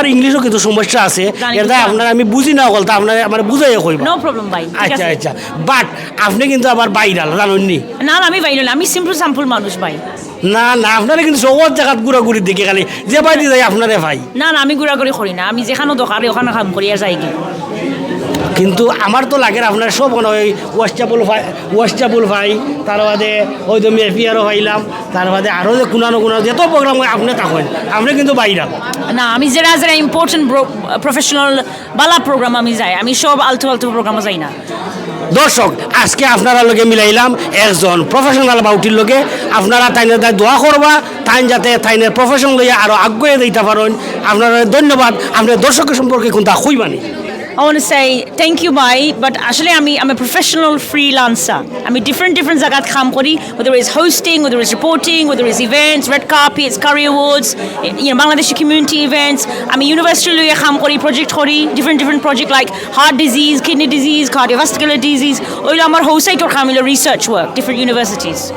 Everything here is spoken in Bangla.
আর ইংলিশও কিন্তু সমস্যা আছে। এটা আপনার আমি বুঝি না তা আপনার আমার বুঝাই কইবা। নো প্রবলেম ভাই আচ্ছা আচ্ছা। বাট আপনি কিন্তু আবার বাইরাল জানেননি? না না, আমি বাইরাল আমি সিম্পল সাম্পল মানুষ ভাই। না না আপনারা কিন্তু সবর জায়গাত ঘুরাঘুরি দেখে খালি। যে পাই যায় আপনারে ভাই। না না আমি ঘোরাঘুরি করি না। আমি যেখানে দোকানে ওখানে কাম করি আর যাই কি। কিন্তু আমার তো লাগে আপনার সব মনে হয় ওয়াস্টাবুল ভাই ওয়াস্টাবুল ভাই তার বাদে ওই তো মেপিয়ারও পাইলাম তার বাদে আরও যে কোনানো কোনো যত প্রোগ্রাম হয় আপনি থাকেন আপনি কিন্তু বাইরাল। না আমি যারা যারা ইম্পর্টেন্ট প্রফেশনাল বালা প্রোগ্রাম আমি যাই। আমি সব আলতু আলতু প্রোগ্রামে যাই না। দর্শক আজকে আপনারা লগে মিলাইলাম একজন প্রফেশনাল বাউটির লগে। আপনারা তাইনের তাই দোয়া করবা তাইন যাতে তাইনের প্রফেশন লইয়া আরও আগ্রহে দিতে পারেন আপনারা ধন্যবাদ আপনার দর্শকের সম্পর্কে কোনটা কইবানি I want to say thank you, bye. But actually, I'm, I'm a professional freelancer. I'm a different, different zagat kham kori, whether it's hosting, whether it's reporting, whether it's events, red carpets, career awards, you know, Bangladeshi community events. I'm a university lawyer kham kori, project kori, different, different project like heart disease, kidney disease, cardiovascular disease. Oila amar hosai tor kham research work, different universities.